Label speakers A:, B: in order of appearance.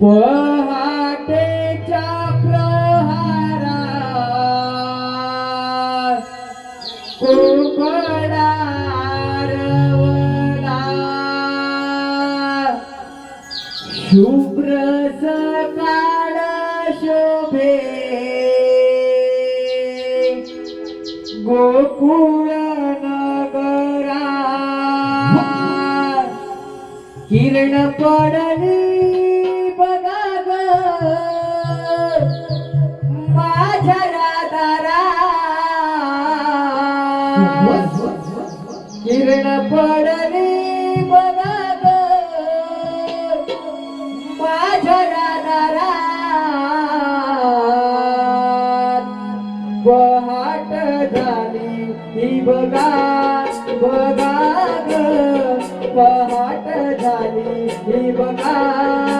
A: पहाटेच्या प्रहारा कोकणारवला शुभ्र सकाळ शोभे गोकुळ नगरा किरण पडली किरण पडली बघत माझ्या राधारा पहाट झाली ही बघा बघा पहाट झाली ही बघा.